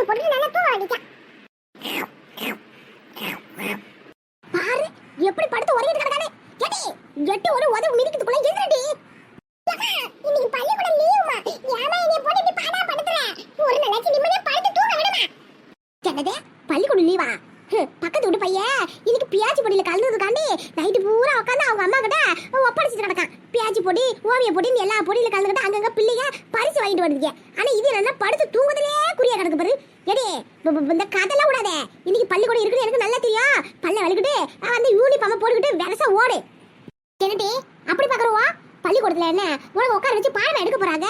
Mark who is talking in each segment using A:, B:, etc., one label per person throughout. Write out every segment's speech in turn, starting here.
A: வச்சுட்டு இழுத்து போட்டு நல்லா தூங்க வேண்டியதான் பாரு எப்படி படுத்து ஒரேட்டு கிடக்கானே எட்டி எட்டி ஒரு உதவு மிதிக்கிறதுக்குள்ள எந்திரடி இன்னைக்கு பள்ளிக்கூடம் லீவுமா ஏமா என்னைய போட்டு இப்படி பாடா படுத்துற ஒரு நாளாச்சு நிம்மதியா படுத்து தூங்க விடுமா என்னது பள்ளிக்கூடம் லீவா ஹம், பக்கத்து வீட்டு பையன் இன்னைக்கு பியாச்சி பொடியில கலந்ததுக்காண்டி நைட்டு பூரா உட்காந்து அவங்க அம்மா கிட்ட ஒப்படைச்சிட்டு கிடக்கான் பியாச்சி பொடி ஓவிய பொடின்னு எல்லா பொடியில கலந்துக்கிட்டு அங்கங்க பிள்ளைங்க பரிசு வாங்கிட்டு வருதுங்க ஆனா இது என்ன படுத்து தூங்குதலே குறியா கிடக்கு பாரு. எடே இந்த கதெல்லாம் விடாதே. இன்னைக்கு பள்ளிக்கூடம் இருக்குன்னு எனக்கு நல்லா தெரியும். பல்ல வலிக்கிட்டு வந்து யூனிஃபார்ம் போட்டுக்கிட்டு வெரசா ஓடு. என்னடி அப்படி பாக்குறவா? பள்ளிக்கூடத்துல என்ன? உனக்கு உட்கார வச்சு பாடம் எடுக்க போறாங்க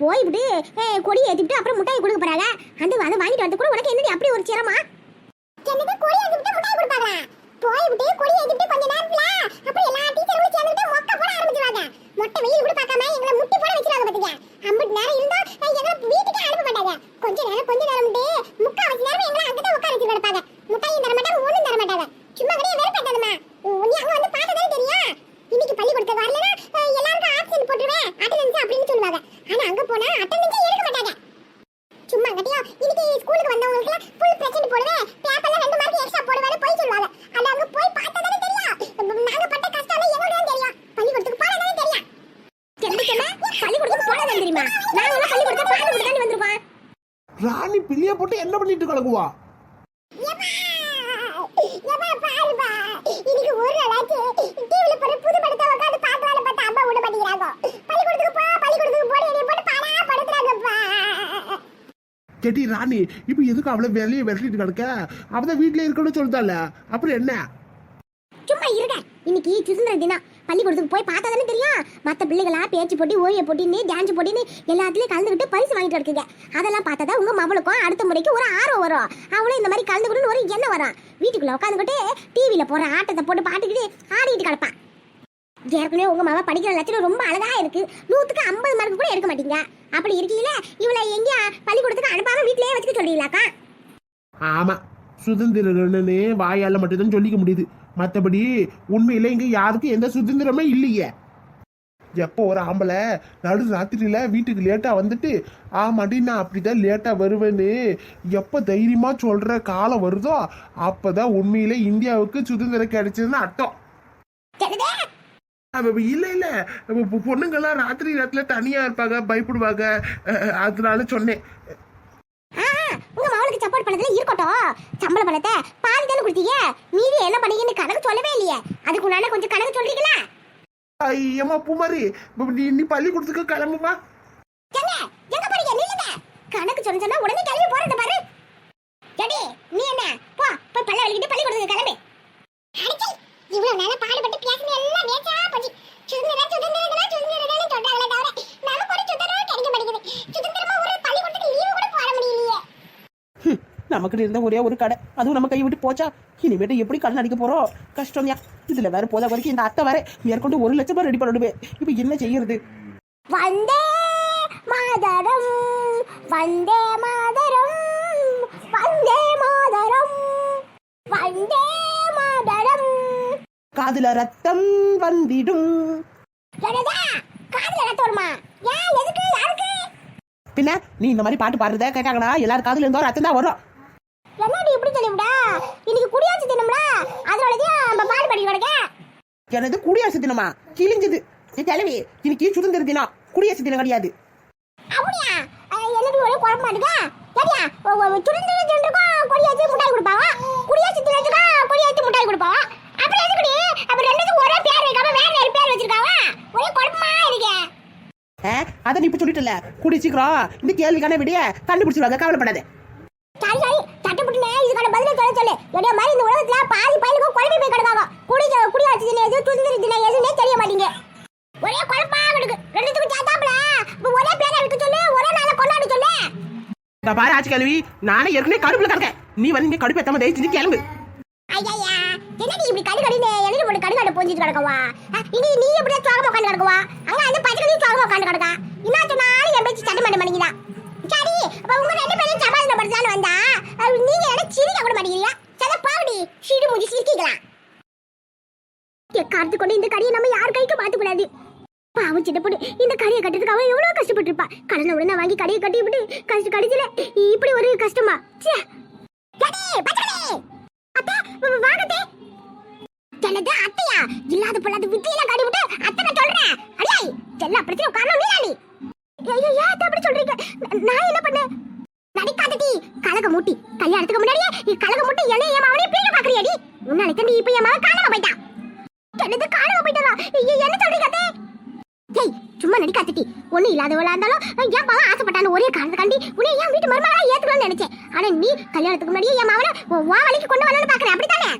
A: போய்விட்டு ஏய், கொடி ஏத்திட்டு அப்புறம் முட்டாய் கொடுக்க போறாங்க அந்த அதை வாங்கிட்டு வந்து கூட உனக்கு என்னடி அப்படி ஒரு சிரமா என்னது கொடி ஏத்திட்டு முட்டாய் கொடுப்பாங்க போய்விட்டு கொடி ஏத்திட்டு கொஞ்ச மொட்டை வெயில் கூட பார்க்காம எங்களை முட்டி போட வச்சிருவாங்க பாத்தீங்க அம்பட்டு நேரம் இருந்தா எங்களை வீட்டுக்கே அனுப்ப மாட்டாங்க கொஞ்ச நேரம் கொஞ்ச நேரம் முக்காவாசி நேரம் எங்களை அங்கதான் உட்கார வச்சு கிடப்பாங்க முட்டாயும் தர மாட்டாங்க ஒண்ணும் தர மாட்டாங்க சும்மா கூட வெறுப்பேத்தாதம்மா நீ அங்க வந்து பார்த்ததானே தெரியும் இன்னைக்கு பள்ளிக்கூடத்துக்கு வரலனா அஹ், எல்லாருக்கும் ஆப்சென்ட் போட்டுருவேன் அட்டெண்டன்ஸ் அப்படின்னு சொல்லுவாங்க ஆனா அங்க போனா அட்டெண்டன்ஸே எடுக்க மாட்டாங்க சும்மா கட்டியா இன்னைக்கு ஸ்கூலுக்கு வந்தவங்களுக்கு ஃபுல் பிரசன்ட் போடுவேன் பேப்பர்ல ரெண்டு மார்க் எக்ஸ்ட்ரா போடுவேன்னு போய் சொல்லுவாங்க அது அங்க போய் பார்த்தா தானே தெரியும் நாங்க பட்ட கஷ்டம் எங்களுக்கு தான் தெரியும் பள்ளிக்கூடத்துக்கு போனா தானே தெரியும் என்ன சொன்ன பள்ளிக்கூடத்துக்கு போனா தான் தெரியுமா நாங்க எல்லாம் பள்ளிக்கூடத்துக்கு பாடம் கொடுத்தாண்டி வந்திருக்கோம்
B: ராணி பிள்ளைய போட்டு என்ன பண்ணிட்டு கிடக்குவா
A: ஏப்பா, ஏப்பா, பாருப்பா. இன்னைக்கு ஒரு நாளாச்சு டிவில போற புது படத்தை உட்கார்ந்து பார்க்கலாம்னு பார்த்தா அம்மா விட மாட்டேங்கிறாங்க. பள்ளிக்கூடத்துக்கு போ, பள்ளிக்கூடத்துக்கு போன்னு என்னைய போட்டு பாடா படுத்துறாங்கப்பா.
B: கேட்டி ராணி இப்போ எதுக்கு அவளை வெளியே விரட்டிட்டு கிடக்க? அவதான் வீட்டில் இருக்கணும்னு சொல்லிட்டால அப்புறம் என்ன?
A: சும்மா இருங்க இன்னைக்கு சுதந்திர தினம் பள்ளிக்கூடத்துக்கு போய் பார்த்தா தானே தெரியும்? மற்ற பிள்ளைகளா பேச்சு போட்டி ஓவிய போட்டின்னு டான்ஸ் போட்டின்னு எல்லாத்துலேயும் கலந்துக்கிட்டு பரிசு வாங்கிட்டு இருக்குங்க அதெல்லாம் பார்த்தா தான் உங்கள் மவளுக்கும் அடுத்த முறைக்கு ஒரு ஆர்வம் வரும். அவளும் இந்த மாதிரி கலந்துக்கணும்னு ஒரு எண்ணம் வரும். வீட்டுக்குள்ளே உட்காந்துக்கிட்டு டிவியில் போகிற ஆட்டத்தை போட்டு பாட்டுக்கிட்டு ஆடிக்கிட்டு கிடப்பான். ஏற்கனவே உங்க மாமா படிக்கிற லட்சணம் ரொம்ப அழகா இருக்கு. நூத்துக்கு ஐம்பது மார்க் கூட எடுக்க மாட்டீங்க. அப்படி இருக்கீங்களே இவளை எங்கேயா பள்ளிக்கூடத்துக்கு அனுப்பாம வீட்லயே வச்சுக்க சொல்றீங்களாக்கா?
B: ஆமா சுதந்திரன்னு வாயால மட்டும்தான் சொல்லிக்க முடியுது. மத்தபடி உண்மையில இங்க யாருக்கும் எந்த சுதந்திரமே இல்லையே. எப்போ ஒரு ஆம்பளை நடு ராத்திரியில வீட்டுக்கு லேட்டா வந்துட்டு ஆமாடி நான் அப்படிதான் லேட்டா வருவேன்னு எப்போ தைரியமா சொல்ற காலம் வருதோ அப்பதான் உண்மையில இந்தியாவுக்கு சுதந்திரம் கிடைச்சதுன்னு அர்த்தம். இல்ல இல்ல. பொண்ணுங்கெல்லாம் ராத்திரி நேரத்துல தனியா இருப்பாங்க பயப்படுவாங்க. அதனால சொன்னேன்.
A: உங்க மவளுக்கு சப்போர்ட் பண்ணதுல இருக்கட்டும். சம்பள பணத்தை பாதி தானே கொடுத்தீங்க. மீதி என்ன பண்ணீங்கன்னு கணக்கு சொல்லவே இல்லையே. அதுக்கு உண்டான கொஞ்சம் கணக்கு சொல்றீங்களா?
B: ஐயம்மா பூமாரி. நீ நீ பள்ளிக்கூடத்துக்கு கிளம்புமா?
A: எங்க எங்க போறீங்க? நில்லுங்க. கணக்கு சொன்ன சொன்னா உடனே கிளம்பி போறத பாரு. எடி நீ என்ன? போ போய் பல்ல வலிக்கிட்டு பள்ளி கொடுத்து கிளம்பு அடிச்சி இவ்வளவு நேரம் பாடுபட்டு பேசுன எல்லாம் நேச்சா போச்சு சுதந்திர சுதந்திரங்களா சுதந்திரங்களா சொல்றாங்களே தவிர நமக்கு ஒரு சுதந்திரம் கிடைக்க மாட்டேங்குது சுதந்திரமா ஒரு பள்ளிக்கூடத்துக்கு லீவு கூட போட முடியலையே
C: நமக்கு இருந்த ஒரே ஒரு கடை. அதுவும் நம்ம கை விட்டு போச்சா? இனிமேட்டு எப்படி கடன் அடிக்க போறோம்? கஷ்டம் இதுல வேற போத வரைக்கும் இந்த அத்தை வேற மேற்கொண்டு ஒரு லட்சம் ரூபாய் ரெடி பண்ணணுமே இப்ப என்ன செய்யறது?
A: வந்தே மாதரம் வந்தே மாதரம் வந்தே மாதரம் வந்தே மாதரம்.
C: காதுல ரத்தம் வந்திடும்.
A: காதுல ரத்தம் வருமா? ஏன் எதுக்கு? யாருக்கு?
C: பின்ன நீ இந்த மாதிரி பாட்டு பாடுறத கேட்டாங்கன்னா எல்லாரும் காதுல இருந்தோ ரத்தம் தான் வரும்.
A: என்னடி இப்படி சொல்லிவிடா? இன்னைக்கு குடியாச்சு தினம்ல அதனாலதான் நம்ம பாடு பாடி கிடக்க
C: எனது குடியாசு தினமா கிழிஞ்சது. தலைவி இன்னைக்கு சுதந்திர தினம். குடியாசு தினம் கிடையாது.
A: அப்படியா? அஹ், என்னடி ஒரே குழப்பமா இருக்கா? சரியா சுருந்திர தினத்துக்கும் கொடியாச்சு முட்டாய் கொடுப்பாங்க? குடியாச்சு தினத்துக்கும் கொடியாச்சு முட்டாய் கொடுப்பாங்க? அப்புறம் எதுக்குடி? அப்ப ரெண்டுக்கும் ஒரே பேர் வைக்காம வேற வேற பேர் வச்சிருக்காங்க? ஒரே குழப்பமா இருக்கே.
C: ஆ, அத நீ இப்ப சொல்லிட்டல. குடி சீக்கிரம் இந்த கேள்விக்கான விடிய கண்டுபிடிச்சிருவாங்க. கவலைப்படாத
A: சரி சரி தட்டுப்புட்டுனே இதுக்கான பதிலை சொல்ல. என்னைய மாதிரி இந்த உலகத்துல பாதி பயிலுக்கும் குழம்பி போய் கிடக்காங்க. குடி குடியாச்சு தினம் எது சுதந்திர தினம் எதுன்னே தெரிய மாட்டீங்க ஒரே குழப்பா கிடக்கு. ரெண்டுத்துக்கும் சேர்த்தாப்புல. ஒரே பேரை வைக்க சொல்லு ஒரே நாளை கொண்டாட சொல்லு.
C: இந்த பாரு ஆச்சு கேள்வி நானே ஏற்கனவே கடுப்புல கிடக்கேன். நீ வந்து இங்க கடுப்பு எத்தாம தயவு செஞ்சு கிளம்பு.
A: ஐயா என்னடி இப்படி கடு கடினு எனக்கு போட்டு கடு கடு பொஞ்சிட்டு கிடக்கவா? இனி நீ எப்படியா சுவாகமா உட்காந்து கிடக்குவா? அங்க அந்த பச்சை கடி சுவாகமா உட்காந்து கிடக்கா சொன்னாலும் என் பேச்சு சட்டை பண்ண மாட்டேங்கிறா சரி அப்ப உங்க ரெண்டு பேரும் சமாதானம் படுத்தலான்னு வந்தா அஹ், நீங்க என்ன சிரிக்க கூட மாட்டேங்கிறீங்க சரி பாவடி சீடு மூஞ்சி சிரிக்கலாம் காத்து கொண்டு இந்த கடையை நம்ம யார் கைக்கு மாத்த கூடாது பாவம் சின்ன பொண்ணு இந்த கடையை கட்டுறதுக்கு அவன் எவ்வளவு கஷ்டப்பட்டு இருப்பா கடனை உடனே வாங்கி கடையை கட்டி விட்டு கஷ்ட கடைசியில இப்படி ஒரு கஷ்டமா? ச்சே. அடே, பத்திரமே. அத்தை, வ- வாங்கத்தே. என்னது அத்தையா? இல்லாத பொல்லாத வித்தியெல்லாம் காட்டி விட்டு அத்தனை நான் சொல்றேன் அடியாய் எல்லா பிரச்சனையும் காரணம் நீ ஐயோ ஏன் அத்தை அப்படி சொல்றீங்க? நான் என்ன பண்ணேன் நடிக்காதடி கலக மூட்டி. கல்யாணத்துக்கு முன்னாடியே நீ கலக மூட்டி என்ன என் மாவனே பிள்ளை பாக்குறியாடி உன்னால தண்டி இப்ப என் மாவன் காணாம போயிட்டான். என்னது காணாம போயிட்டதா என்ன சொல்றீங்க அத்தை? ஏய் சும்மா நடிக்காதடி ஒண்ணு இல்லாதவளா இருந்தாலும் ஏன் பாவம் ஆசைப்பட்டான ஒரே காரணத்துக்காண்டி உன்னை என் வீட்டு மருமகளா ஏத்துக்கணும்னு நினைச்சேன். ஆனா நீ கல்யாணத்துக்கு முன்னாடியே என் மகனை வா வழிக்கு கொண்டு வரணும்னு பாக்குறேன் அப்படித்தானே?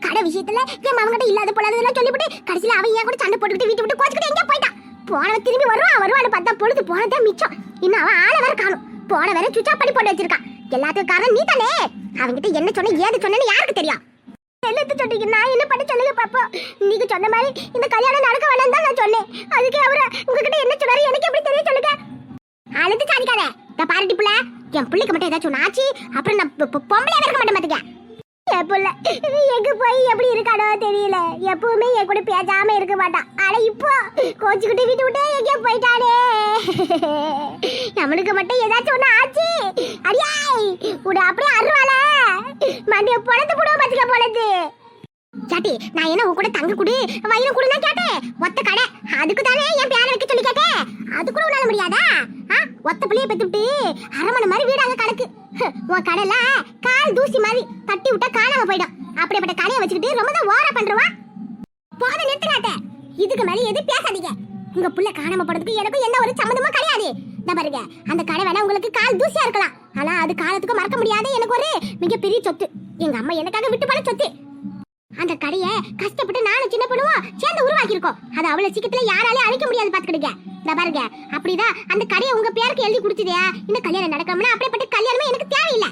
A: கடை விஷயத்துல என் மாமன் கிட்ட இல்லாத பொல்லாததெல்லாம் சொல்லிவிட்டு கடைசியில அவன் ஏன் கூட சண்டை போட்டுக்கிட்டு வீட்டு விட்டு கோச்சுக்கிட்டு எங்கேயோ போயிட்டான். போனவன் திரும்பி வருவான் வருவான்னு பார்த்தா பொழுது போனதே மிச்சம். இன்னும் அவன் ஆளை வேற காணும். போன வேற சுவிட்ச் ஆஃப் பண்ணி போட்டு வச்சிருக்கான். எல்லாத்துக்கும் காரணம் நீ தானே அவன்கிட்ட என்ன சொன்ன ஏது சொன்னேன்னு யாருக்கு தெரியும்? எழுத்து சொன்னீங்க நான் என்ன பண்ண சொல்லுங்க பாப்பா. நீங்க சொன்ன மாதிரி இந்த கல்யாணம் நடக்க வேணாம் தான் நான் சொன்னேன். அதுக்கு அவரு உங்ககிட்ட என்ன சொன்னாரு? எனக்கு எப்படி தெரியும் சொல்லுங்க? அழுது சாதிக்காத. நான் பாருட்டி புள்ள என் பிள்ளைக்கு மட்டும் ஏதாச்சும் ஒண்ணு ஆச்சு அப்புறம் நான் பொம்பளையா இருக்க மாட்டேன் பாத்துக்க. என் புள்ள எங்க போய் எப்படி இருக்கானோ தெரியல. எப்பவுமே என் கூட பேசாம இருக்க மாட்டான் ஆனா இப்போ கோச்சுக்கிட்டு வீட்டு விட்டே எங்கேயோ போயிட்டானே. நம்மளுக்கு மட்டும் ஏதாச்சும் ஒண்ணு ஆச்சு. அடியாய் உட அப்படியே அருவாளே மண்டிய பொழந்து போடுவோம் பாத்துக்க பொழந்து சாட்டி நான் என்ன உன் கூட தங்க குடு வயிறு குடு தான் கேட்டேன் ஒத்த கடை. அதுக்கு தானே என் பேரை வைக்க சொல்லி கேட்டேன் அது கூட உன்னால முடியாதா? ஆ ஒத்த பிள்ளைய பெத்துட்டு மணி மாதிரி வீடாங்க கணக்கு உன் கடையில கால் தூசி மாதிரி தட்டி விட்டா காணாம போயிடும். அப்படிப்பட்ட கடையை வச்சுக்கிட்டு ரொம்ப தான் ஓர பண்றவா? போத நிறுத்தினாட்ட இதுக்கு மேல எது பேசாதீங்க. உங்க புள்ள காணாம போறதுக்கு எனக்கும் எந்த ஒரு சம்மந்தமும் கிடையாது. இந்த பாருங்க அந்த கடை வேணா உங்களுக்கு கால் தூசியா இருக்கலாம். ஆனா அது காலத்துக்கு மறக்க முடியாத எனக்கு ஒரு மிகப்பெரிய சொத்து. எங்க அம்மா எனக்காக விட்டு போன சொத்து. அந்த கடைய கஷ்டப்பட்டு நானும் சின்ன பண்ணுவோம் சேர்ந்து உருவாக்கி இருக்கோம் அது அவ்வளவு சீக்கிரத்துல யாராலையும் அழிக்க முடியாது பாத்துக்கிடுங்க இந்த பாருங்க அப்படிதான் அந்த கடையை உங்க பேருக்கு எழுதி கொடுத்ததே. இந்த கல்யாணம் நடக்கணும்னா அப்படிப்பட்ட கல்யாணமே எனக்கு தேவையில்லை.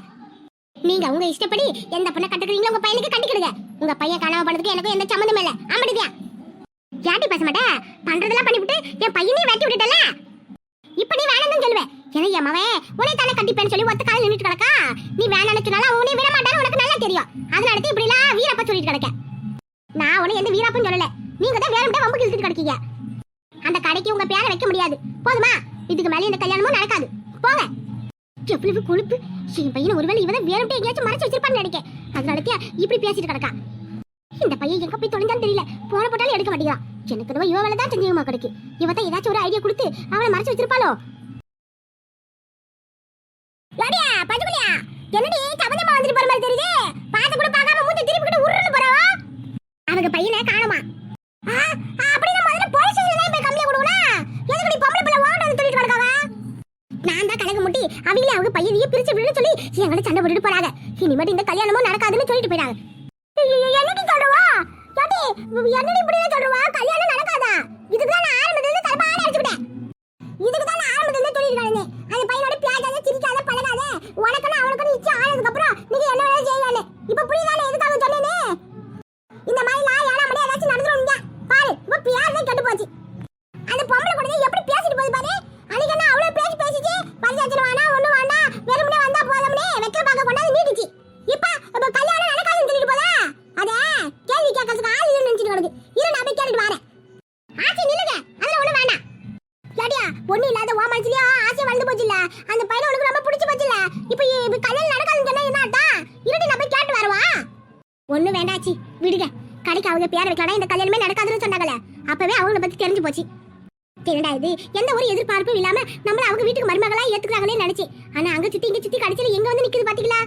A: நீங்க உங்க இஷ்டப்படி எந்த பொண்ணை கட்டுக்கிறீங்களோ உங்க பையனுக்கு கட்டிக்கிடுங்க உங்க பையன் காணாம பண்றதுக்கு எனக்கும் எந்த சம்மந்தமும் இல்ல. ஆமாடியா யாட்டி பேச மாட்டேன் பண்றதெல்லாம் பண்ணிவிட்டு என் பையனையும் வெட்டி விட்டுட்டல? இப்ப நீ வேணாம்னு சொல்லுவேன் ஏன்னா என் மவன் உன்னை தானே கட்டிப்பேன்னு சொல்லி ஒத்த காலையில் நின்னுட்டு கிடக்கா? நீ வேணாம்னு சொன்னாலும் உன்னை விட மாட்டான்னு உனக்கு நல்லா தெரியும். அதனால தான் இப்படி எல்லாம் வீரப்பா சொல்லிட்டு கிடக்க நான் உன்னை எந்த வீரப்பும் சொல்லல. நீங்க தான் வேற வம்பு இழுத்துட்டு கிடக்கீங்க. அந்த கடைக்கு உங்க பேரை வைக்க முடியாது. போதுமா? இதுக்கு மேல இந்த கல்யாணமும் நடக்காது. போங்க. எவ்வளவு கொழுப்பு. என் பையனை ஒருவேளை இவன் வேற விட்டு எங்கேயாச்சும் மறைச்சு வச்சிருப்பான்னு நினைக்கேன். அதனால தான் இப்படி பேசிட்டு கிடக்கா. இந்த பையன் எங்க போய் தொலைஞ்சான்னு தெரியல. போன போட்டாலும் எடுக்க மாட்டேங்கிறான். எனக்கு இவன் இவ வேலை தான் செஞ்சுமா கிடைக்கு. இவ தான் ஏதாச்சும் ஒரு ஐடியா கொடுத்து அவளை மறைச்சு வச்சிருப்பாளோ? என்னடி சபதமா வந்துட்டு போற மாதிரி தெரியுது? பாத்து கூட பார்க்காம மூஞ்சி திருப்பிக்கிட்டு உருன்னு போறவா அவங்க பையனை காணுமா? ஆ, அப்படின்னா முதல்ல போலீஸ் ஸ்டேஷன்ல தான் போய் கம்ப்ளைண்ட் கொடுக்கணும்? எதுக்கு நீ பொம்பளை பிள்ளை ஓட வந்து சொல்லிட்டு கிடக்காவா? நான் தான் கணக்கு முட்டி அவங்களே அவங்க பையனையே பிரிச்சு விடுன்னு சொல்லி என்கிட்ட சண்டை போட்டுட்டு போறாங்க. இனிமேட்டு இந்த கல்யாணமும் நடக்காதுன்னு சொல்லிட்டு போயிடாங்க என்னடி சொல்லுவா யாட்டி என்னடி இப்படி சொல்லுவா கல்யாணம் நடக்காதா? ஒண்ணு வேண்டாச்சி. விடுங்க. கடைக்கு அவங்க பேர் வைக்கலாம் இந்த கல்யாணமே நடக்காதுன்னு சொன்னாங்கல்ல. அப்பவே அவங்கள பத்தி தெரிஞ்சு போச்சு. என்னடா இது? எந்த ஒரு எதிர்பார்ப்பும் இல்லாம நம்மள அவங்க வீட்டுக்கு மருமகளா ஏத்துக்கிறாங்களே நினைச்சேன் ஆனா அங்க சுத்தி இங்க சுத்தி கடைசியில எங்க வந்து நிக்குது பாத்தீங்களா?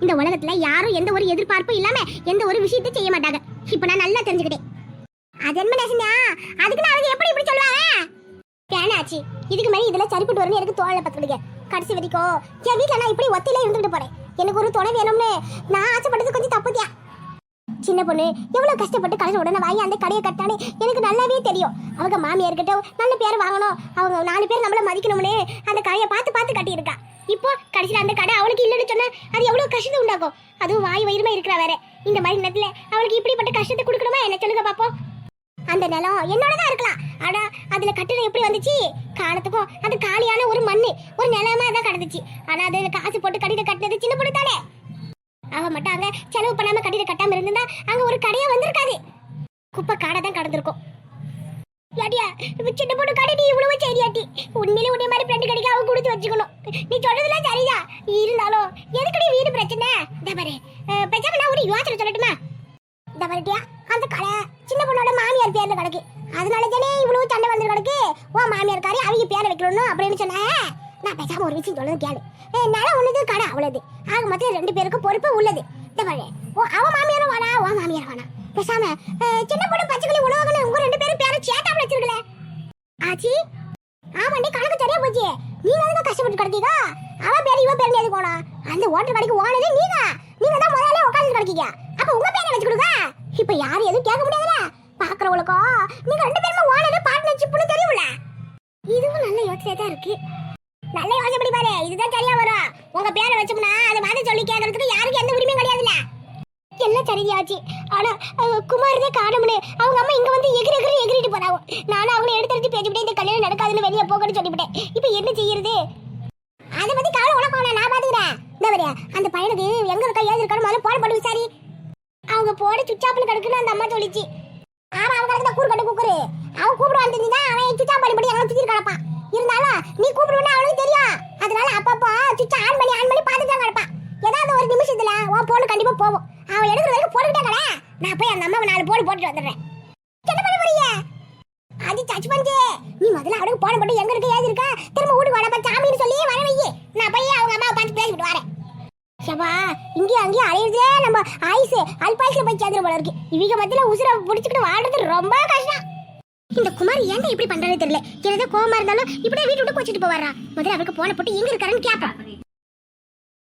A: இந்த உலகத்துல யாரும் எந்த ஒரு எதிர்பார்ப்பும் இல்லாம எந்த ஒரு விஷயத்தை செய்ய மாட்டாங்க. இப்ப நான் நல்லா தெரிஞ்சுக்கிட்டேன். அது என்ன நேசன்யா அதுக்கு நான் அவங்க எப்படி இப்படி சொல்லுவாங்க? ஆச்சு. இதுக்கு மேலே இதெல்லாம் சரிப்பட்டு வரணும் எனக்கு தோழ பார்த்துக்கிடுங்க. கடைசி வரைக்கும் என் வீட்டில் நான் இப்படி ஒத்தையில இருந்துகிட்டு போறேன். எனக்கு ஒரு துணை வேணும்னு நான் ஆசைப்பட்டது கொஞ்சம் தப்புதியா சின்ன பொண்ணு எவ்வளவு கஷ்டப்பட்டு கடைசி உடனே வாங்கி அந்த கடையை கட்டானே எனக்கு நல்லாவே தெரியும். அவங்க மாமியார் கிட்ட நல்ல பேர் வாங்கணும். அவங்க நாலு பேர் நம்மள மதிக்கணும்னே அந்த கடையை பார்த்து பார்த்து கட்டியிருக்கா. இப்போ கடைசியில் அந்த கடை அவளுக்கு இல்லைன்னு சொன்னா அது எவ்வளவு கஷ்டத்தை உண்டாக்கும்? அதுவும் வாய் வயிறுமா இருக்கிற வேற. இந்த மாதிரி நேரத்தில் அவளுக்கு இப்படிப்பட்ட கஷ்டத்தை கொடுக்கணுமா? என்ன சொல்லுங்க பாப்போம். அந்த நிலம் என்னோட தான் இருக்கலாம். ஆனா அதுல கட்டிடம் எப்படி வந்துச்சு? காலத்துக்கும் அது காலியான ஒரு மண்ணு. ஒரு நிலமா தான் கிடந்துச்சு. ஆனா அதுல காசு போட்டு கட்டிட கட்டினது சின்ன பொண்ணு தானே? அவ மட்டும் அங்க செலவு பண்ணாம கட்டிட கட்டாம இருந்திருந்தா அங்க ஒரு கடையா வந்திருக்காது. குப்பை காடை தான் கடந்திருக்கும். யாடியா சின்ன பொண்ணு கடை நீ இவ்வளவு சரியாட்டி. உண்மையிலே உடைய மாதிரி ஃப்ரெண்டு கடைக்கு அவன் கொடுத்து வச்சுக்கணும். நீ சொல்றதுலாம் சரியா இருந்தாலும் எதுக்கடி வீடு பிரச்சனை? இந்த பாரு. பேசாம நான் ஒரு யோசனை சொல்லட்டுமா? இந்த அந்த கடை சின்ன பொண்ணோட மாமியார் பேர்ல கிடக்கு. அதனால தானே இவ்வளவு சண்டை வந்து கிடக்கு. உன் மாமியார் காரி அவங்க பேரை வைக்கணும் அப்படின்னு சொன்னேன். நான் பேசாம ஒரு விஷயம் சொல்றது கேளு. என்னால உள்ளது கடை அவ்வளவு. ஆக மொத்தம் ரெண்டு பேருக்கும் பொறுப்பு உள்ளது. இந்த ஓ அவ மாமியாரும் வானா உன் மாமியார் வானா பேசாம சின்ன பொண்ணு பச்சைக்கிளி உலகன்னு உங்க ரெண்டு பேரும் பேரை சேட்டாம வச்சிருக்கல. ஆச்சி ஆமாண்டி கணக்கு சரியா போச்சு. நீங்க தான் கஷ்டப்பட்டு கிடக்கீங்க? அவன் பேர் இவன் பேர் எதுக்கு போனா? அந்த ஓட்டர் கடைக்கு ஓனதே நீங்க. நீங்க தான் முதல்ல உட்காந்து கிடைக்கீங்க. அப்ப உங்க பேரை வச்சு கொடுங்க. இப்ப யாரும் எதுவும் கேட்க முடியாதுல. பாக்குறவங்களுக்கும் நீங்க ரெண்டு பேருமே ஓனர் பார்ட்னர்ஷிப்னு தெரியும்ல. இதுவும் நல்ல யோசனையா தான் இருக்கு நல்ல யோசனை பண்ணி பாரு இதுதான் சரியா வரும் உங்க பேரை வச்சோம்னா அதை மாதிரி சொல்லி கேட்கறதுக்கு யாருக்கும் எந்த உரிமையும் கிடையாதுல்ல? எல்லாம் சரியாச்சு ஆனா குமார் தான் காணும்னு அவங்க அம்மா இங்க வந்து எகிரி எகிரி எகிரிட்டு போறாங்க. நானும் அவங்கள எடுத்து எடுத்து பேசிவிட்டேன் இந்த கல்யாணம் நடக்காதுன்னு வெளியே போகணும்னு சொல்லிவிட்டேன். இப்போ என்ன செய்யறது? அதை பத்தி கவலை உனக்கு நான் பாத்துக்கிறேன். இந்த வரையா அந்த பையனுக்கு எங்க இருக்கா ஏது இருக்கான்னு முதல்ல போட போட்டு விசாரி. அவங்க போட சுச்சாப்பில் கிடக்குன்னு அந்த அம்மா சொல்லிச்சு. ஆமா அவங்க கிடக்கு கூறு கட்டு கூக்குரு அவன் கூப்பிடுவான் தெரிஞ்சுதான் அவன் சுச்சா படி பண்ணி எங்களை சுத்தி கிடப்பான். இருந்தாலும் நீ கூப்பிடுவேன்னு அவனுக்கு தெரியும். அதனால அப்பப்போ சுவிட்ச் ஆன் பண்ணி ஆன் பண்ணி பார்த்து தான் கிடப்பா. ஏதாவது ஒரு நிமிஷத்துல உன் பொண்ணு கண்டிப்பா போகும். அவன் எடுக்கிற வரைக்கும் போட்டுக்கிட்டே கடை நான் போய் அந்த அம்மாவை நாலு போடு போட்டுட்டு வந்துடுறேன். என்ன பண்ண போறீங்க? அது சச் பண்ணு நீ முதல்ல அவனுக்கு போன போட்டு எங்க இருக்க? ஏது இருக்கா? திரும்ப வீட்டுக்கு வரப்ப சாமின்னு சொல்லி வர வையே நான் போய் அவங்க அம்மாவை பார்த்து பேசிட்டு வரேன். சபா இங்கேயும் அங்கேயும் அலையிறதே நம்ம ஆயுசு. அல்பாயுசுல போய் சேர்ந்துரும் போல இருக்கு. இவங்க மத்தியில உசுரை பிடிச்சிக்கிட்டு வாழ்றது ரொம்ப கஷ்டம். இந்த குமார் ஏன்டா இப்படி பண்றானே தெரியல? என்னதான் கோவமா இருந்தாலும் இப்படியே வீட்டு விட்டு கோச்சிட்டு போவாரா? முதல்ல அவருக்கு போன போட்டு எங்க இருக்காருன்னு கேட்பான்